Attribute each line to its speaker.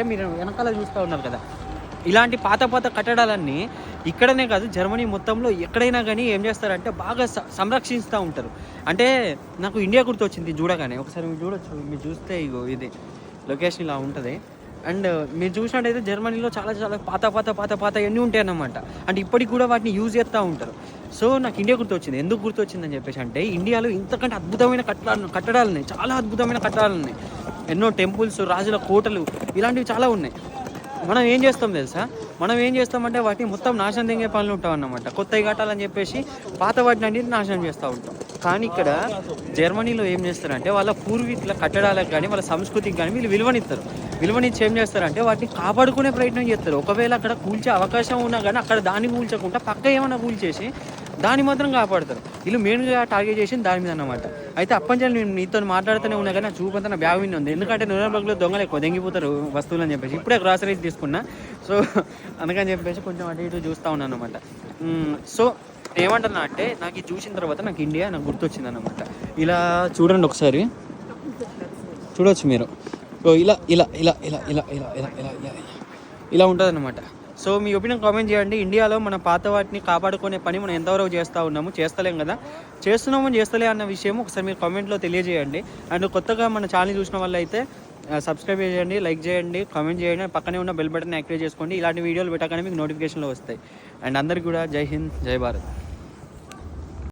Speaker 1: అంటే మీరు వెనకాల చూస్తూ ఉన్నారు కదా. ఇలాంటి పాత పాత కట్టడాలన్నీ ఇక్కడనే కాదు జర్మనీ మొత్తంలో ఎక్కడైనా కానీ ఏం చేస్తారంటే బాగా సంరక్షిస్తూ ఉంటారు. అంటే నాకు ఇండియా గుర్తొచ్చింది చూడగానే. ఒకసారి మీరు చూడొచ్చు మీరు చూస్తే ఇగో ఇది లొకేషన్ ఇలా ఉంటుంది. అండ్ మీరు చూసినట్టయితే జర్మనీలో చాలా చాలా పాత పాత పాత పాత అన్నీ ఉంటాయి అన్నమాట అంటే ఇప్పటికి కూడా వాటిని యూజ్ చేస్తూ ఉంటారు. సో నాకు ఇండియా గుర్తొచ్చింది. ఎందుకు గుర్తొచ్చిందని చెప్పేసి అంటే ఇండియాలో ఇంతకంటే అద్భుతమైన కట్టడాలు కట్టడాలు ఉన్నాయి. చాలా అద్భుతమైన కట్టడాలు ఉన్నాయి. ఎన్నో టెంపుల్స్ రాజుల కోటలు ఇలాంటివి చాలా ఉన్నాయి. మనం ఏం చేస్తాం తెలుసా? మనం ఏం చేస్తామంటే వాటిని మొత్తం నాశనం తెంగే పనులు ఉంటాం అన్నమాట. కొత్తవి కట్టాలని చెప్పేసి పాత వాటిని అన్నింటిని నాశనం చేస్తూ ఉంటాం. కానీ ఇక్కడ జర్మనీలో ఏం చేస్తారంటే వాళ్ళ పూర్వీకుల కట్టడాలకు కానీ వాళ్ళ సంస్కృతికి కానీ వీళ్ళు విలువనిస్తారు విలువనిచ్చి ఏం చేస్తారంటే వాటిని కాపాడుకునే ప్రయత్నం చేస్తారు. ఒకవేళ అక్కడ కూల్చే అవకాశం ఉన్నా కానీ అక్కడ దాన్ని కూల్చకుండా పక్క ఏమైనా కూల్చేసి దాన్ని మాత్రం కాపాడతారు వీళ్ళు మెయిన్గా టార్గెట్ చేసింది దాని మీద అనమాట అయితే అప్పంచాలి నేను నీతో మాట్లాడుతూనే ఉన్నా కానీ చూపంతా నా బ్యాగ్ మీద ఉంది ఎందుకంటే నూనెబాగ్లో దొంగలు ఎక్కువ దెంగిపోతారు వస్తువులు అని చెప్పేసి ఇప్పుడే గ్రాసరీస్ తీసుకున్నా సో అందుకని చెప్పేసి కొంచెం అటు ఇటు చూస్తూ ఉన్నాను అనమాట సో ఏమంటున్నా అంటే నాకు ఇది చూసిన తర్వాత నాకు ఇండియా నాకు గుర్తొచ్చింది అనమాట ఇలా చూడండి ఒకసారి చూడొచ్చు మీరు ఓ ఇలా ఇలా ఇలా ఇలా ఇలా ఇలా ఇలా ఇలా ఇలా ఇలా ఉంటుంది అనమాట సో మీ ఒపీనియన్ కామెంట్ చేయండి. ఇండియాలో మన పాత వాటిని కాపాడుకునే పని మనం ఎంతవరకు చేస్తూ ఉన్నాము చేస్తలేం కదా. చేస్తున్నాము చేస్తలే అన్న విషయం ఒకసారి మీరు కామెంట్లో తెలియజేయండి. అండ్ కొత్తగా మన ఛానల్ చూసిన వాళ్ళైతే అయితే సబ్స్క్రైబ్ చేయండి లైక్ చేయండి కామెంట్ చేయండి పక్కనే ఉన్న బెల్ బటన్ యాక్టివేట్ చేసుకోండి. ఇలాంటి వీడియోలు పెట్టగానే మీకు నోటిఫికేషన్లు వస్తాయి. అండ్ అందరికీ కూడా జై హింద్ జై భారత్.